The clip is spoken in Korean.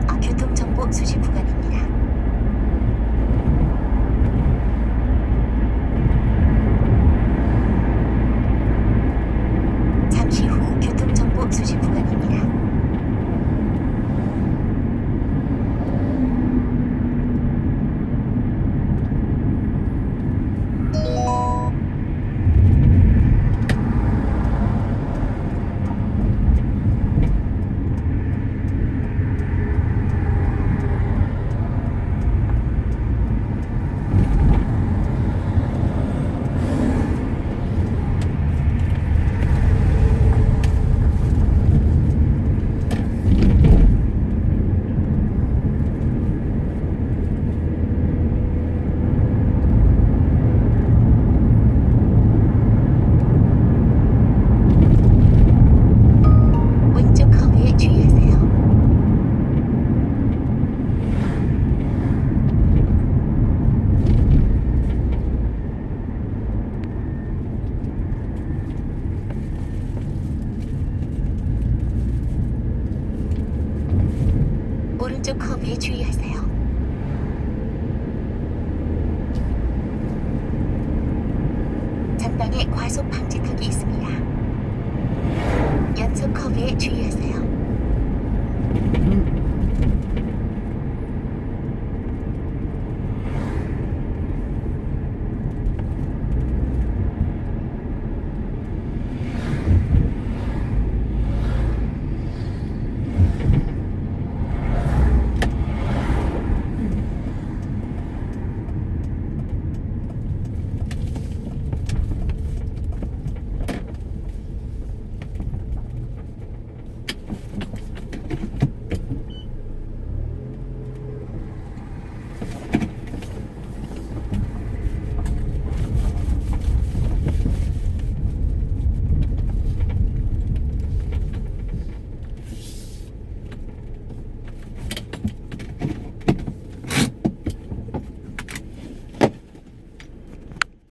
교통정보 수집 구간입니다. 연속커브에 주의하세요. 전방에 과속 방지